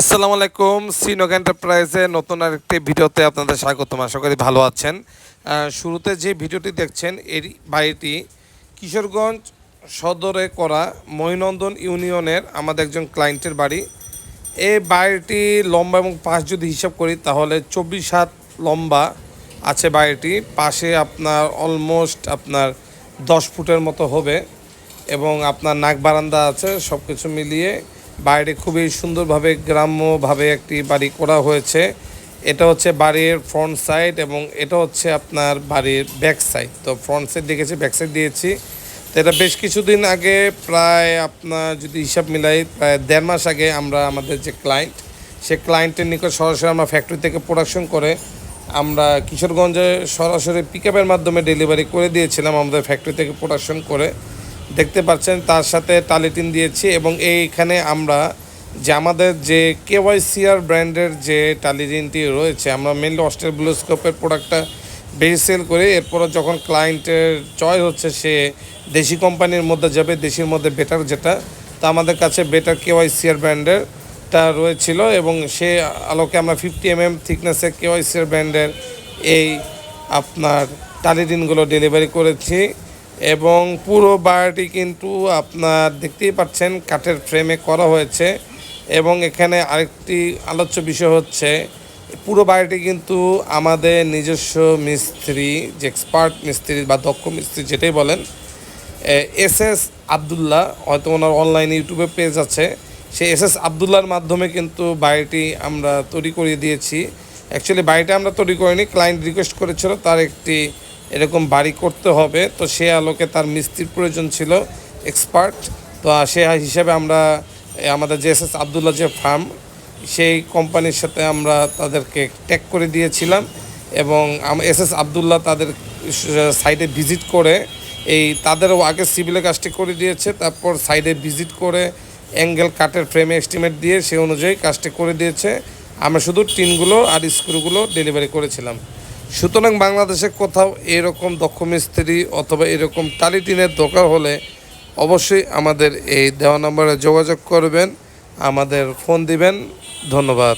আসসালামু আলাইকুম সিনক এন্টারপ্রাইজে নতুন আরেকটি ভিডিওতে আপনাদের স্বাগতম। আশা করি ভালো আছেন। শুরুতে যে ভিডিওটি দেখছেন এই বাড়িটি কিশোরগঞ্জ সদরে করা মহিনন্দন ইউনিয়নের আমাদের একজন ক্লায়েন্টের বাড়ি। এই বাড়িটি লম্বা এবং পাশ যদি হিসাব করি, তাহলে চব্বিশ হাত লম্বা আছে বাড়িটি। পাশে আপনার অলমোস্ট আপনার দশ ফুটের মতো হবে এবং আপনার নাক বারান্দা আছে সব কিছু মিলিয়ে বাড়িটি খুবই সুন্দরভাবে, গ্রাম্যভাবে একটি বাড়ি করা হয়েছে। এটা হচ্ছে বাড়ির ফ্রন্ট সাইড এবং এটা হচ্ছে আপনার বাড়ির ব্যাক সাইড তো ফ্রন্ট সাইড দেখেছি ব্যাক সাইড দিয়েছি। তো এটা বেশ কিছুদিন আগে প্রায় আপনার যদি হিসাব মিলাই, প্রায় দেড় মাস আগে আমরা আমাদের যে ক্লায়েন্ট সে ক্লায়েন্টের নিকট সরাসরি আমরা ফ্যাক্টরি থেকে প্রোডাকশন করে আমরা কিশোরগঞ্জে সরাসরি পিক মাধ্যমে ডেলিভারি করে দিয়েছিলাম আমাদের ফ্যাক্টরি থেকে প্রোডাকশন করে। দেখতে পাচ্ছেন, তার সাথে টালিটিন দিয়েছি এবং এইখানে আমরা যে আমাদের যে কেওয়াইসিআর ব্র্যান্ডের যে টালিটিনটি রয়েছে, আমরা মেনলি অস্ট্রেল ব্লুস্কোপের প্রোডাক্টটা বেশি সেল করি। এরপর যখন ক্লায়েন্টের চয়েস হচ্ছে, সে দেশি কোম্পানির মধ্যে যাবে, দেশির মধ্যে বেটার যেটা। তা আমাদের কাছে বেটার কেওয়াইসিআর ব্র্যান্ডের টা রয়েছিল এবং সে আলোকে আমরা ফিফটি এম এম থিকনেসের কেওয়াইসিআর ব্র্যান্ডের এই আপনার টালিটিনগুলো ডেলিভারি করেছি। এবং পুরো বাড়িটি কিন্তু আপনার দেখতেই পাচ্ছেন, কাঠের ফ্রেমে করা হয়েছে এবং এখানে আরেকটি আলোচ্য বিষয় হচ্ছে, পুরো বাড়িটি কিন্তু আমাদের নিজস্ব মিস্ত্রি, যে এক্সপার্ট মিস্ত্রি বা দক্ষ মিস্ত্রি যেটাই বলেন এস এস আবদুল্লাহ, হয়তো ওনার অনলাইন ইউটিউবে পেজ আছে। সেই এস এস আবদুল্লার মাধ্যমে কিন্তু বাড়িটি আমরা তৈরি করিয়ে দিয়েছি। অ্যাকচুয়ালি বাড়িটা আমরা তৈরি করিনি ক্লায়েন্ট রিকোয়েস্ট করেছিল, তার একটি এরকম বাড়ি করতে হবে। তো সে আলোকে তার মিস্ত্রির প্রয়োজন ছিল এক্সপার্ট তো সে হিসাবে আমরা আমাদের যে এস এস আবদুল্লাহ যে ফার্ম, সেই কোম্পানির সাথে আমরা তাদেরকে ট্যাগ করে দিয়েছিলাম এবং এস এস আবদুল্লাহ তাদের সাইডে ভিজিট করে এই তাদেরও আগে সিভিলের কাজটি করে দিয়েছে, তারপর সাইডে ভিজিট করে অ্যাঙ্গেল কাটের ফ্রেমে এস্টিমেট দিয়ে সে অনুযায়ী কাজটি করে দিয়েছে। আমরা শুধু টিনগুলো আর স্ক্রুগুলো ডেলিভারি করেছিলাম। সুতরাং বাংলাদেশে কোথাও এরকম দক্ষ মিস্ত্রি অথবা এরকম টালি টিনের দরকার হলে অবশ্যই আমাদের এই দেওয়া নম্বরে যোগাযোগ করবেন, আমাদের ফোন দিবেন। ধন্যবাদ।